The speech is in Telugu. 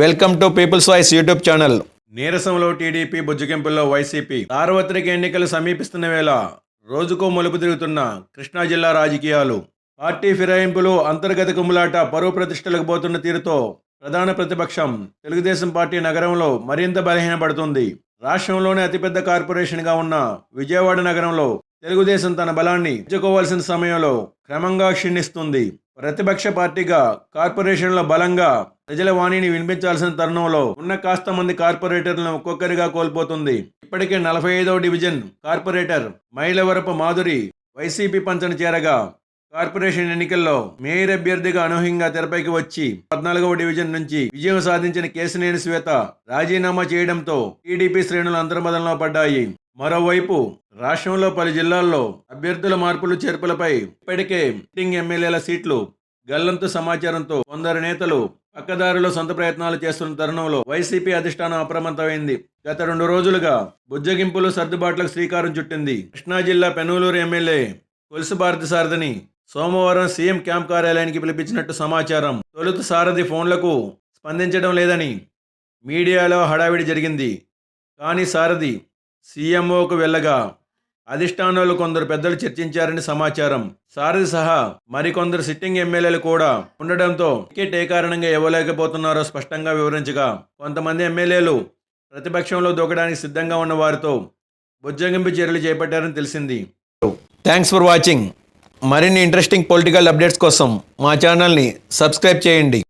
Welcome to people's voice YouTube channel నీరసంలో TDP బుజ్జగింపుల్లో వైసీపీ సార్వత్రిక ఎన్నికలు సమీపిస్తున్న వేళ రోజుకో మలుపు తిరుగుతున్న కృష్ణా జిల్లా రాజకీయాలు. పార్టీ ఫిరాయింపులు అంతర్గత కుమ్ములాట పరువు ప్రతిష్టలకు పోతున్న తీరుతో ప్రధాన ప్రతిపక్షం తెలుగుదేశం పార్టీ నగరంలో మరింత బలహీనపడుతుంది. రాష్ట్రంలోనే అతిపెద్ద కార్పొరేషన్గా ఉన్న విజయవాడ నగరంలో తెలుగుదేశం తన బలాన్ని పెంచుకోవాల్సిన సమయంలో క్రమంగా క్షీణిస్తుంది. ప్రతిపక్ష పార్టీగా కార్పొరేషన్ల బలంగా ప్రజల వాణిని వినిపించాల్సిన తరుణంలో ఉన్న కాస్త మంది కార్పొరేటర్లను ఒక్కొక్కరిగా కోల్పోతుంది. ఇప్పటికే నలభై ఐదవ division corporator Mylavarapu Madhuri YCP పంచన చేరగా కార్పొరేషన్ ఎన్నికల్లో మేయర్ అభ్యర్థిగా అనూహ్యంగా తెరపైకి వచ్చి పద్నాలుగవ డివిజన్ నుంచి విజయం సాధించిన కేసినేని శ్వేత రాజీనామా చేయడంతో టీడీపీ శ్రేణులు అంతర్మదంలో పడ్డాయి. మరోవైపు రాష్ట్రంలో పలు జిల్లాల్లో అభ్యర్థుల మార్పులు చేర్పులపై ఇప్పటికే సిట్టింగ్ ఎమ్మెల్యేల సీట్లు. గల్లంతు సమాచారంతో కొందరు నేతలు పక్కదారిలో సొంత ప్రయత్నాలు చేస్తున్న తరుణంలో వైసీపీ అధిష్టానం అప్రమత్తమైంది. గత రెండు రోజులుగా బుజ్జగింపులు సర్దుబాట్లకు శ్రీకారం చుట్టింది. కృష్ణా జిల్లా పెనూలూరు ఎమ్మెల్యే కొలుసు భారతి సారథిని సోమవారం సీఎం క్యాంప్ కార్యాలయానికి పిలిపించినట్టు సమాచారం. తొలుత సారథి ఫోన్లకు స్పందించడం లేదని మీడియాలో హడావిడి జరిగింది. కానీ సారథి సీఎంఓకు వెళ్ళగా అధిష్టానాలు కొందరు పెద్దలు చర్చించారని సమాచారం. సారథి సహా మరికొందరు సిట్టింగ్ ఎమ్మెల్యేలు కూడా ఉండడంతో టికెట్ ఏ కారణంగా ఇవ్వలేకపోతున్నారో స్పష్టంగా వివరించగా కొంతమంది ఎమ్మెల్యేలు ప్రతిపక్షంలో దూకడానికి సిద్ధంగా ఉన్న వారితో బుజ్జగింపు చర్యలు చేపట్టారని తెలిసింది. Thanks for watching. మరిన్ని ఇంట్రెస్టింగ్ పొలిటికల్ అప్డేట్స్ కోసం మా ఛానల్ని సబ్స్క్రైబ్ చేయండి.